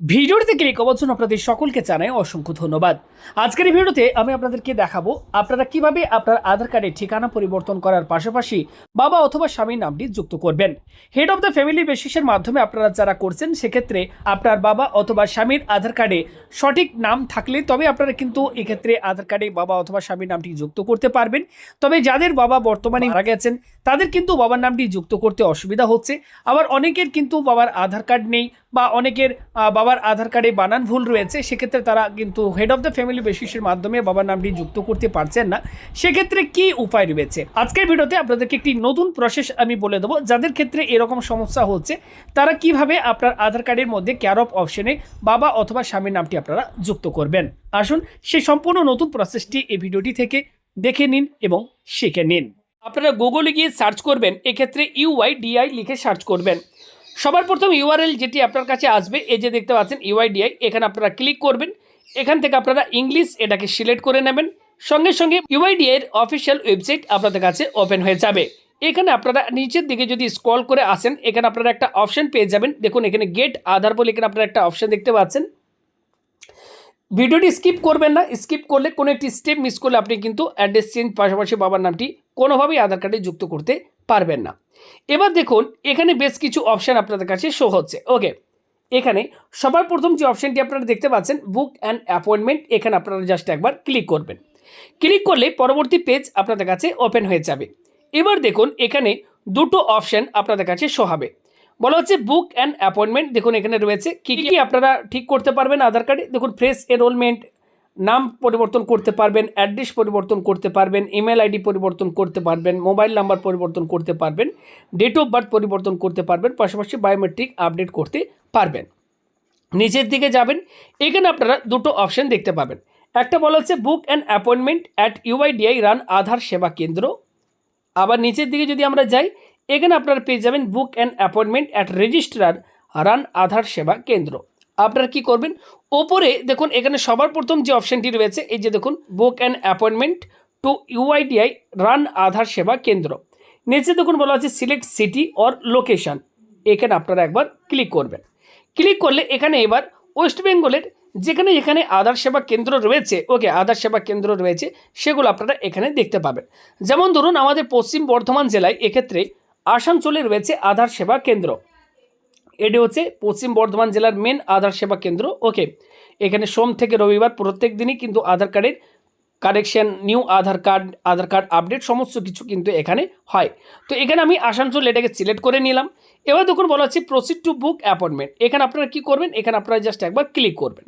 ভিডিওটিতে ক্লিক করার জন্য আপনাদের সকলকে জানাই অসংখ্য ধন্যবাদ। আজকের এই ভিডিওতে আমি আপনাদেরকে দেখাবো আপনারা কীভাবে আপনার আধার কার্ডের ঠিকানা পরিবর্তন করার পাশাপাশি বাবা অথবা স্বামীর নামটি যুক্ত করবেন। হেড অফ দ্য ফ্যামিলি বেসিসের মাধ্যমে আপনারা যারা করছেন, সেক্ষেত্রে আপনার বাবা অথবা স্বামীর আধার কার্ডে সঠিক নাম থাকলে তবে আপনারা কিন্তু এক্ষেত্রে আধার কার্ডে বাবা অথবা স্বামীর নামটি যুক্ত করতে পারবেন। তবে যাদের বাবা বর্তমানে মারা গেছেন, তাদের কিন্তু বাবার নামটি যুক্ত করতে অসুবিধা হচ্ছে। আবার অনেকের কিন্তু বাবার আধার কার্ড নেই বা অনেকের বাবার আধার কার্ডে বানান ভুল রয়েছে, সেক্ষেত্রে তারা কিন্তু হেড অফ দ্য ফ্যামিলি বেসিসের মাধ্যমে বাবার নামটি যুক্ত করতে পারছেন না। সেক্ষেত্রে কি উপায় রয়েছে? আজকের ভিডিওতে আপনাদেরকে একটি নতুন প্রসেস আমি বলে দেবো, যাদের ক্ষেত্রে এরকম সমস্যা হচ্ছে, তারা কীভাবে আপনার আধার কার্ডের মধ্যে ক্যার অফ অপশনে বাবা অথবা স্বামীর নামটি আপনারা যুক্ত করবেন। আসুন, সেই সম্পূর্ণ নতুন প্রসেসটি এই ভিডিওটি থেকে দেখে নিন এবং শিখে নিন। আপনারা গুগলে গিয়ে সার্চ করবেন, এক্ষেত্রে ইউআই ডিআই লিখে সার্চ করবেন। সবার প্রথম ইউআরএল যেটি আপনার কাছে আসবে, এই যে দেখতে পাচ্ছেন ইউআইডিআই এখানে আপনারা ক্লিক করবেন। এখান থেকে আপনারা ইংলিশ এটাকে সিলেক্ট করে নেবেন। সঙ্গে সঙ্গে ইউআইডিআই এর অফিসিয়াল ওয়েবসাইট আপনাদের কাছে ওপেন হয়ে যাবে। এখানে আপনারা নিচের দিকে যদি স্ক্রল করে আসেন, এখানে আপনারা একটা অপশন পেয়ে যাবেন। দেখুন, এখানে গেট আধার বলে এখানে আপনারা একটা অপশন দেখতে পাচ্ছেন। ভিডিওটি স্কিপ করবেন না। স্কিপ করলে কোনো একটি স্টেপ মিস করলে আপনি কিন্তু অ্যাড্রেস চেঞ্জ পাশাপাশি বাবার নামটি কোনোভাবেই আধার কার্ডে যুক্ত করতে পারবেন না। এবার দেখুন, এখানে বেশ কিছু অপশান আপনাদের কাছে শো হচ্ছে। ওকে এখানে সবার প্রথম যে অপশানটি আপনারা দেখতে পাচ্ছেন বুক অ্যান্ড অ্যাপয়েন্টমেন্ট এখানে আপনারা জাস্ট একবার ক্লিক করবেন। ক্লিক করলে পরবর্তী পেজ আপনাদের কাছে ওপেন হয়ে যাবে। এবার দেখুন, এখানে দুটো অপশান আপনাদের কাছে শো হবে। বলা হচ্ছে বুক অ্যান্ড অ্যাপয়েন্টমেন্ট দেখুন এখানে রয়েছে, কী কী আপনারা ঠিক করতে পারবেন আধার কার্ডে? দেখুন ফ্রেশ এনরোলমেন্ট নাম পরিবর্তন করতে পারবেন, অ্যাড্রেস পরিবর্তন করতে পারবেন, ইমেল আইডি পরিবর্তন করতে পারবেন, মোবাইল নাম্বার পরিবর্তন করতে পারবেন, ডেট অফ বার্থ পরিবর্তন করতে পারবেন, পাশাপাশি বায়োমেট্রিক আপডেট করতে পারবেন। নিচের দিকে যাবেন, এখানে আপনারা দুটো অপশন দেখতে পাবেন। একটা বলা হচ্ছে book and appointment at UIDAI run Aadhaar সেবা কেন্দ্র। আবার নিচের দিকে যদি আমরা যাই, এখানে আপনারা পেয়ে যাবেন book and appointment at registrar run Aadhaar সেবা কেন্দ্র। আপনারা কি করবেন? ওপরে দেখুন, এখানে সবার প্রথম যে অপশানটি রয়েছে, এই যে দেখুন book and appointment to UIDAI run Aadhaar সেবা কেন্দ্র। নিচে দেখুন বলা হচ্ছে সিলেক্ট সিটি অর লোকেশন এখানে আপনারা একবার ক্লিক করবেন। ক্লিক করলে এখানে এবার ওয়েস্ট বেঙ্গলের যেখানে এখানে আধার সেবা কেন্দ্র রয়েছে ওকে আধার সেবা কেন্দ্র রয়েছে, সেগুলো আপনারা এখানে দেখতে পাবেন। যেমন ধরুন, আমাদের পশ্চিম বর্ধমান জেলায় এক্ষেত্রে আসানসোলে রয়েছে আধার সেবা কেন্দ্র। এটি হচ্ছে পশ্চিম বর্ধমান জেলার মেন আধার সেবা কেন্দ্র। ওকে এখানে সোম থেকে রবিবার প্রত্যেক দিনই কিন্তু আধার কার্ডের correction new Aadhaar card Aadhaar card update সমস্ত কিছু কিন্তু এখানে হয়। তো এখানে আমি আসানসোল এটাকে সিলেক্ট করে নিলাম। এবার দেখুন বলা হচ্ছে প্রসিড টু বুক অ্যাপয়েন্টমেন্ট এখানে আপনারা কি করবেন? এখানে আপনারা জাস্ট একবার ক্লিক করবেন।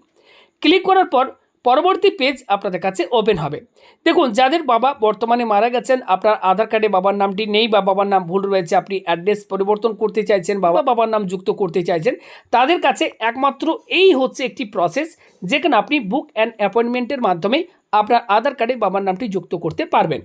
ক্লিক করার পর পরবর্তী পেজ আপনাদের কাছে ওপেন হবে। দেখুন, যাদের বাবা বর্তমানে মারা গেছেন, আপনার আধার কার্ডে বাবার নামটি নেই বা বাবার নাম ভুল রয়েছে, আপনি অ্যাড্রেস পরিবর্তন করতে চাইছেন বাবা বাবার নাম যুক্ত করতে চাইছেন, তাদের কাছে একমাত্র এই হচ্ছে একটি প্রসেস যেখানে আপনি বুক অ্যান্ড অ্যাপয়েন্টমেন্টের মাধ্যমে আপনার আধার কার্ডে বাবার নামটি যুক্ত করতে পারবেন।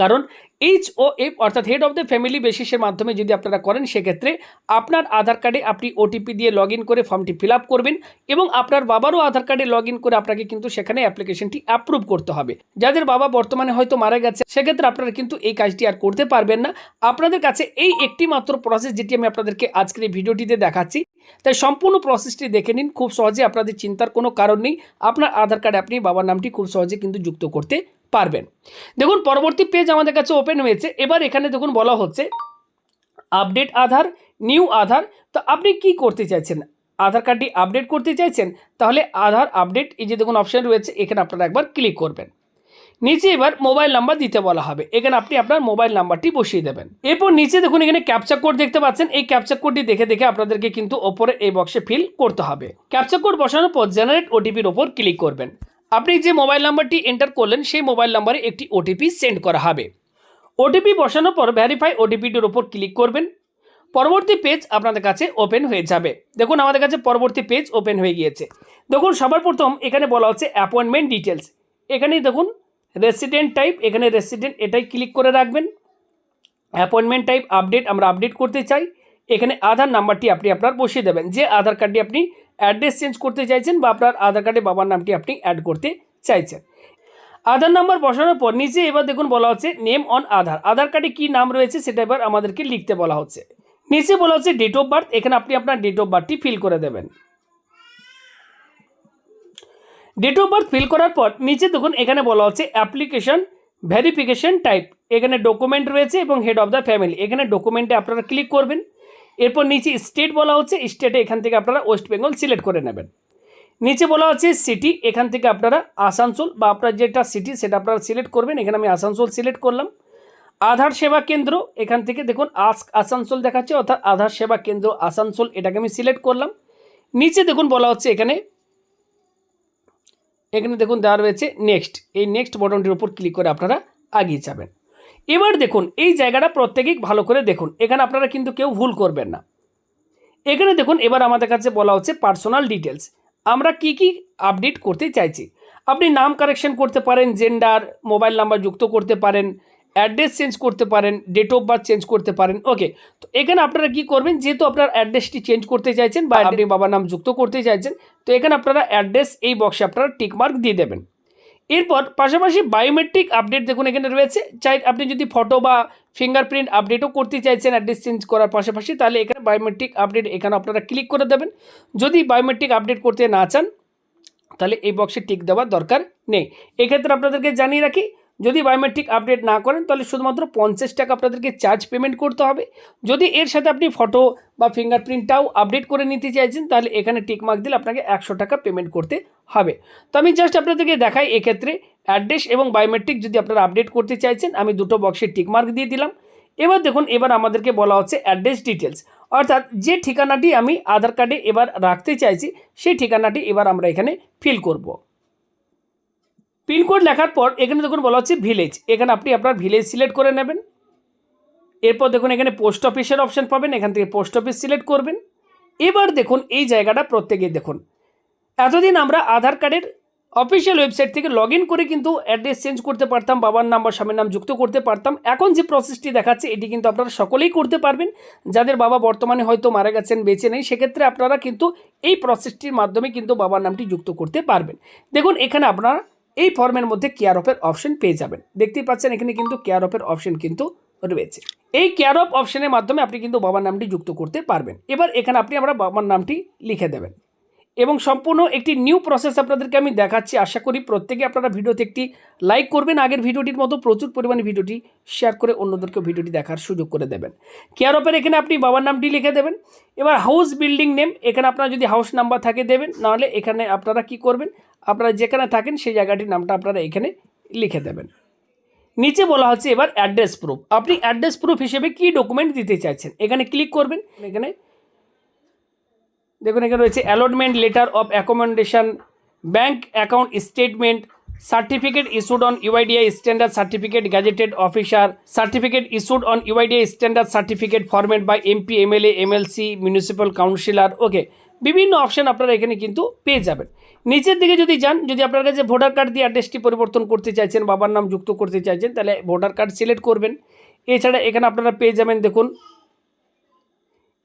কারণ এইচ ও এফ অর্থাৎ হেড অফ দ্য ফ্যামিলি বেসিসের মাধ্যমে যদি আপনারা করেন, সেক্ষেত্রে আপনার আধার কার্ডে আপনি ওটিপি দিয়ে লগ করে ফর্মটি ফিল করবেন এবং আপনার বাবারও আধার কার্ডে লগ করে আপনাকে কিন্তু সেখানে অ্যাপ্লিকেশনটি অ্যাপ্রুভ করতে হবে। যাদের বাবা বর্তমানে হয়তো মারা গেছে, সেক্ষেত্রে আপনারা কিন্তু এই কাজটি আর করতে পারবেন না। আপনাদের কাছে এই একটি মাত্র প্রসেস যেটি আমি আপনাদেরকে আজকের এই ভিডিওটিতে দেখাচ্ছি, তাই সম্পূর্ণ প্রসেসটি দেখে নিন। খুব সহজে আপনাদের চিন্তার কোনো কারণ নেই। আপনার আধার কার্ডে আপনি বাবার নামটি খুব সহজে কিন্তু যুক্ত করতে পারবেন। দেখুন, পরবর্তী পেজ আমাদের কাছে ওপেন হয়েছে। এবার এখানে দেখুন, বলা হচ্ছে আপডেট আধার নিউ আধার। তো আপনি কি করতে চাইছেন? আধার কার্ডটি আপডেট করতে চাইছেন? তাহলে আধার আপডেট এই যে দেখুন অপশান রয়েছে, এখানে আপনারা একবার ক্লিক করবেন। নিচে এবার মোবাইল নাম্বার দিতে বলা হবে। এখানে আপনি আপনার মোবাইল নাম্বারটি বসিয়ে দেবেন। এরপর নিচে দেখুন, এখানে ক্যাপচা কোড দেখতে পাচ্ছেন। এই ক্যাপচা কোডটি দেখে দেখে আপনাদেরকে কিন্তু ওপরে এই বক্সে ফিল করতে হবে। ক্যাপচা কোড বসানোর পর জেনারেট ওটিপির ওপর ক্লিক করবেন। আপনি যে মোবাইল নাম্বারটি এন্টার করলেন, সেই মোবাইল নাম্বারে একটি ওটিপি সেন্ড করা হবে। ওটিপি বসানোর পর ভ্যারিফাই ওটিপিটির ওপর ক্লিক করবেন। পরবর্তী পেজ আপনাদের কাছে ওপেন হয়ে যাবে। দেখুন, আমাদের কাছে পরবর্তী পেজ ওপেন হয়ে গিয়েছে। দেখুন, সবার প্রথম এখানে বলা হচ্ছে অ্যাপয়েন্টমেন্ট ডিটেলস এখানেই দেখুন রেসিডেন্ট টাইপ এখানে রেসিডেন্ট এটাই ক্লিক করে রাখবেন। অ্যাপয়েন্টমেন্ট টাইপ আপডেট আমরা আপডেট করতে চাই। এখানে আধার নাম্বারটি আপনি আপনার বসিয়ে দেবেন। যে আধার কার্ডটি আপনি অ্যাড্রেস চেঞ্জ করতে চাইছেন বা আপনার আধার কার্ডে বাবার নামটি আপনি অ্যাড করতে চাইছেন। আধার নাম্বার বসানোর পর নিচে এবার দেখুন বলা হচ্ছে নেম অন আধার। আধার কার্ডে কী নাম রয়েছে সেটা এবার আমাদেরকে লিখতে বলা হচ্ছে। নিচে বলা হচ্ছে ডেট অফ বার্থ এখানে আপনি আপনার ডেট অফ বার্থটি ফিল করে দেবেন। ডেট অফ বার্থ ফিল করার পর নিচে দেখুন এখানে বলা হচ্ছে অ্যাপ্লিকেশন ভেরিফিকেশন টাইপ এখানে ডকুমেন্ট রয়েছে এবং হেড অফ দ্য ফ্যামিলি এখানে ডকুমেন্টে আপনারা ক্লিক করবেন। এরপর নিচে স্টেট বলা হচ্ছে স্টেটে এখান থেকে আপনারা ওয়েস্ট বেঙ্গল সিলেক্ট করে নেবেন। নিচে বলা হচ্ছে সিটি এখান থেকে আপনারা আসানসোল বা আপনার যেটা সিটি সেটা আপনারা সিলেক্ট করবেন। এখানে আমি আসানসোল সিলেক্ট করলাম। আধার সেবা কেন্দ্র, এখান থেকে দেখুন আসানসোল দেখাচ্ছে, অর্থাৎ আধার সেবা কেন্দ্র আসানসোল, এটাকে আমি সিলেক্ট করলাম। নিচে দেখুন বলা হচ্ছে এখানে এখানে দেখুন দেওয়া রয়েছে নেক্সট এই নেক্সট বটনটির উপর ক্লিক করে আপনারা আগিয়ে যাবেন। এবার দেখুন এই জায়গাটা প্রত্যেকেই ভালো করে দেখুন। এখানে আপনারা কিন্তু কেউ ভুল করবেন না। এখানে দেখুন এবার আমাদের কাছে বলা হচ্ছে পার্সোনাল ডিটেলস আমরা কি কি আপডেট করতে চাইছি? আপনি নাম কারেকশন করতে পারেন জেন্ডার মোবাইল নাম্বার যুক্ত করতে পারেন অ্যাড্রেস চেঞ্জ করতে পারেন ডেট অফ বার্থ চেঞ্জ করতে পারেন। ওকে তো এখানে আপনারা কি করবেন? যেহেতু আপনার অ্যাড্রেসটি চেঞ্জ করতে চাইছেন বা আপনি বাবার নাম যুক্ত করতে চাইছেন তো এখানে আপনারা অ্যাড্রেস এই বক্সে আপনারা টিকমার্ক দিয়ে দেবেন। এরপর পাশাপাশি বায়োমেট্রিক আপডেট দেখুন, এখানে রয়েছে। চাই আপনি যদি ফটো বা ফিঙ্গারপ্রিন্ট আপডেটও করতে চাইছেন অ্যাড্রেস চেঞ্জ করার পাশাপাশি, তাহলে এখানে বায়োমেট্রিক আপডেট এখানে আপনারা ক্লিক করে দেবেন। যদি বায়োমেট্রিক আপডেট করতে না চান, তাহলে এই বক্সে টিক দেওয়ার দরকার নেই। এক্ষেত্রে আপনাদেরকে জানিয়ে রাখি যদি বায়োমেট্রিক আপডেট না করেন, তাহলে শুধুমাত্র পঞ্চাশ টাকা আপনাদেরকে চার্জ পেমেন্ট করতে হবে। যদি এর সাথে আপনি ফটো বা ফিঙ্গারপ্রিন্টটাও আপডেট করে নিতে চাইছেন, তাহলে এখানে টিকমার্ক দিলে আপনাকে একশো টাকা পেমেন্ট করতে হবে। তো আমি জাস্ট আপনাদেরকে দেখাই এক্ষেত্রে অ্যাড্রেস এবং বায়োমেট্রিক যদি আপনারা আপডেট করতে চাইছেন, আমি দুটো বক্সে টিকমার্ক দিয়ে দিলাম। এবার দেখুন, এবার আমাদেরকে বলা হচ্ছে অ্যাড্রেস ডিটেলস অর্থাৎ যে ঠিকানাটি আমি আধার কার্ডে এবার রাখতে চাইছি, সেই ঠিকানাটি এবার আমরা এখানে ফিল করব। পিনকোড লেখার পর এখানে দেখুন বলা হচ্ছে ভিলেজ এখানে আপনি আপনার ভিলেজ সিলেক্ট করে নেবেন। এরপর দেখুন এখানে পোস্ট অফিসের অপশান পাবেন, এখান থেকে পোস্ট অফিস সিলেক্ট করবেন। এবার দেখুন এই জায়গাটা প্রত্যেকেই দেখুন। এতদিন আমরা আধার কার্ডের অফিসিয়াল ওয়েবসাইট থেকে লগ করে কিন্তু অ্যাড্রেস চেঞ্জ করতে পারতাম, বাবার নাম বা স্বামীর নাম যুক্ত করতে পারতাম। এখন যে প্রসেসটি দেখাচ্ছে, এটি কিন্তু আপনারা সকলেই করতে পারবেন। যাদের বাবা বর্তমানে হয়তো মারা গেছেন, বেঁচে নেই, সেক্ষেত্রে আপনারা কিন্তু এই প্রসেসটির মাধ্যমে কিন্তু বাবার নামটি যুক্ত করতে পারবেন। দেখুন এখানে আপনারা এই ফর্মের মধ্যে কেয়ার অফের অপশন পেয়ে যাবেন। দেখতেই পাচ্ছেন, এখানে কিন্তু কেয়ার অফের অপশন কিন্তু রয়েছে। এই কেয়ার অফ অপশনের মাধ্যমে আপনি কিন্তু বাবার নামটি যুক্ত করতে পারবেন। এবার এখানে আপনি আমরা বাবার নামটি লিখে দেবেন। এবং সম্পূর্ণ একটি নিউ প্রসেস আপনাদেরকে আমি দেখাচ্ছি। আশা করি প্রত্যেকে আপনারা ভিডিওতে একটি লাইক করবেন। আগের ভিডিওটির মতো প্রচুর পরিমাণে ভিডিওটি শেয়ার করে অন্যদেরকে ভিডিওটি দেখার সুযোগ করে দেবেন। কেয়ার অফের এখানে আপনি বাবার নামটি লিখে দেবেন। এবার হাউস বিল্ডিং নেম এখানে আপনার যদি হাউস নাম্বার থাকে দেবেন। নাহলে এখানে আপনারা কি করবেন? আপনারা যেখানে থাকেন সেই জায়গাটির নামটা আপনারা এখানে লিখে দেবেন। নিচে বলা হচ্ছে এবার অ্যাড্রেস প্রুফ আপনি অ্যাড্রেস প্রুফ হিসেবে কী ডকুমেন্ট দিতে চাইছেন? এখানে ক্লিক করবেন। এখানে দেখুন, এখানে রয়েছে allotment letter of accommodation bank account statement certificate issued on UIDAI standard certificate gazetted officer certificate issued on UIDAI standard certificate format by MP MLA MLC municipal councillor okay বিভিন্ন option আপনারা এখানে কিন্তু পেয়ে যাবেন। নিচের দিকে যদি যান, যদি আপনার কাছে ভোটার কার্ড দিয়ে অ্যাড্রেসটি পরিবর্তন করতে চাইছেন, বাবার নাম যুক্ত করতে চাইছেন, তাহলে ভোটার কার্ড সিলেক্ট করবেন। এছাড়া এখানে আপনারা পেয়ে যাবেন দেখুন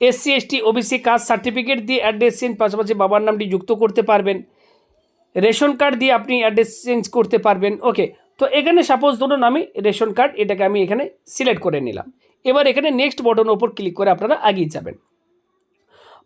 SC ST OBC caste certificate দিয়ে অ্যাড্রেস চেঞ্জ পাশাপাশি বাবার নামটি যুক্ত করতে পারবেন। রেশন কার্ড দিয়ে আপনি অ্যাড্রেস চেঞ্জ করতে পারবেন। ওকে তো এখানে সাপোজ ধরুন আমি রেশন কার্ড এটাকে আমি এখানে সিলেক্ট করে নিলাম। এবার এখানে নেক্সট বটনের ওপর ক্লিক করে আপনারা আগিয়ে যাবেন।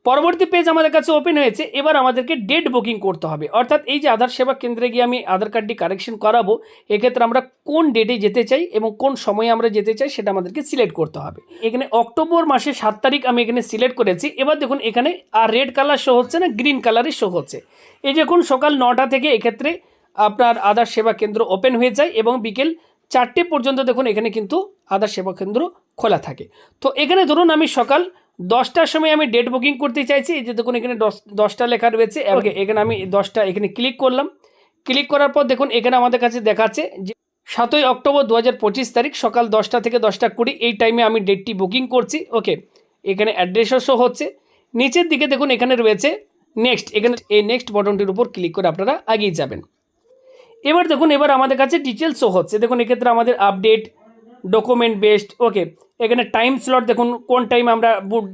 পরবর্তী পেজ আমাদের কাছে ওপেন হয়েছে। এবার আমাদেরকে ডেট বুকিং করতে হবে। অর্থাৎ এই যে আধার সেবা কেন্দ্রে গিয়ে আমি আধার কার্ডটি কারেকশন করাবো, এক্ষেত্রে আমরা কোন ডেটে যেতে চাই এবং কোন সময়ে আমরা যেতে চাই সেটা আমাদেরকে সিলেক্ট করতে হবে। এখানে অক্টোবর মাসের সাত তারিখ আমি এখানে সিলেক্ট করেছি। এবার দেখুন, এখানে আর রেড কালার শো হচ্ছে না গ্রিন কালারের শো হচ্ছে। এই দেখুন, সকাল নটা থেকে এক্ষেত্রে আপনার আধার সেবা কেন্দ্র ওপেন হয়ে যায় এবং বিকেল চারটে পর্যন্ত দেখুন, এখানে কিন্তু আধার সেবা কেন্দ্র খোলা থাকে। তো এখানে ধরুন, আমি সকাল দশটার সময় আমি ডেট বুকিং করতে চাইছি। এই যে দেখুন এখানে দশ দশটা লেখা রয়েছে। ওকে এখানে আমি দশটা এখানে ক্লিক করলাম। ক্লিক করার পর দেখুন এখানে আমাদের কাছে দেখাচ্ছে যে সাতই অক্টোবর দু হাজার পঁচিশ তারিখ সকাল দশটা থেকে দশটা কুড়ি এই টাইমে আমি ডেটটি বুকিং করছি। ওকে এখানে অ্যাড্রেসও শো হচ্ছে। নিচের দিকে দেখুন এখানে রয়েছে নেক্সট এখানে এই নেক্সট বটনটির উপর ক্লিক করে আপনারা এগিয়ে যাবেন। এবার দেখুন এবার আমাদের কাছে ডিটেলস শো হচ্ছে। দেখুন এক্ষেত্রে আমাদের আপডেট ডকুমেন্ট বেসড ওকে এখানে টাইম স্লট দেখুন, কোন টাইম আমরা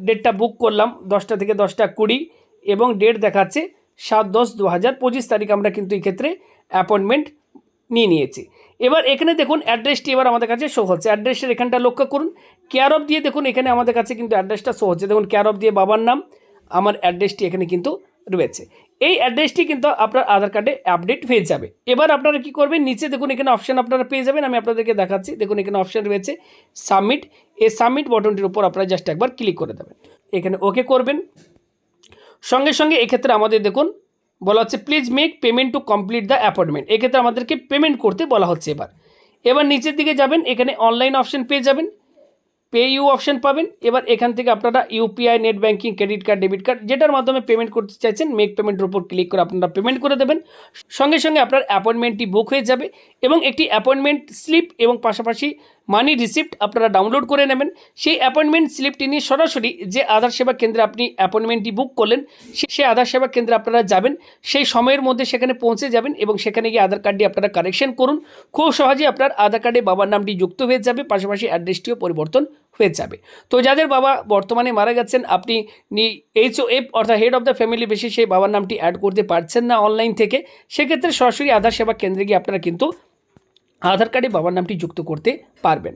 ডেটটা বুক করলাম, দশটা থেকে দশটা কুড়ি, এবং ডেট দেখাচ্ছে সাত দশ দু হাজার পঁচিশ তারিখ আমরা কিন্তু এই ক্ষেত্রে অ্যাপয়েন্টমেন্ট নিয়ে নিয়েছি। এবার এখানে দেখুন অ্যাড্রেসটি এবার আমাদের কাছে শো হচ্ছে। অ্যাড্রেসের এখানটা লক্ষ্য করুন। কেয়ার অফ দিয়ে দেখুন, এখানে আমাদের কাছে কিন্তু অ্যাড্রেসটা শো হচ্ছে। দেখুন কেয়ার অফ দিয়ে বাবার নাম, আমার অ্যাড্রেসটি এখানে কিন্তু রয়েছে। এই অ্যাড্রেসটি কিন্তু আপনার আধার কার্ডে আপডেট হয়ে যাবে। এবার আপনারা কি করবেন? নিচে দেখুন, এখানে অপশান আপনারা পেয়ে যাবেন। আমি আপনাদেরকে দেখাচ্ছি। দেখুন, এখানে অপশান রয়েছে সাবমিট এই সাবমিট বটনটির উপর আপনারা জাস্ট একবার ক্লিক করে দেবেন। এখানে ওকে করবেন। সঙ্গে সঙ্গে এক্ষেত্রে আমাদের দেখুন, বলা হচ্ছে please make payment to complete the appointment এক্ষেত্রে আমাদেরকে পেমেন্ট করতে বলা হচ্ছে এবার। এবার নিচের দিকে যাবেন। এখানে অনলাইন অপশান পেয়ে যাবেন। পে ইউ অপশন পাবেন। এবার এখান থেকে আপনারা UPI net banking credit card debit card যেটার মাধ্যমে পেমেন্ট করতে চাইছেন মেক পেমেন্টের উপর ক্লিক করে আপনারা পেমেন্ট করে দেবেন। সঙ্গে সঙ্গে আপনার অ্যাপয়েন্টমেন্টটি বুক হয়ে যাবে এবং একটি অ্যাপয়েন্টমেন্ট স্লিপ এবং পাশাপাশি মানি রিসিপ্ট আপনারা ডাউনলোড করে নেবেন। সেই অ্যাপয়েন্টমেন্ট স্লিপটি নিয়ে সরাসরি যে আধার সেবা কেন্দ্রে আপনি অ্যাপয়েন্টমেন্টটি বুক করলেন সেই আধার সেবা কেন্দ্রে আপনারা যাবেন। সেই সময়ের মধ্যে সেখানে পৌঁছে যাবেন এবং সেখানে গিয়ে আধার কার্ডটি আপনারা কারেকশন করুন। খুব সহজেই আপনার আধার কার্ডে বাবার নামটি যুক্ত হয়ে যাবে, পাশাপাশি অ্যাড্রেসটিও পরিবর্তন হয়ে যাবে। তো যাদের বাবা বর্তমানে মারা গেছেন, আপনি এইচ ও এফ অর্থাৎ হেড অফ দ্য ফ্যামিলি বেশি সেই বাবার নামটি অ্যাড করতে পারছেন না অনলাইন থেকে, সেক্ষেত্রে সরাসরি আধার সেবা কেন্দ্রে গিয়ে আপনারা কিন্তু আধার কার্ডে বাবার নামটি যুক্ত করতে পারবেন।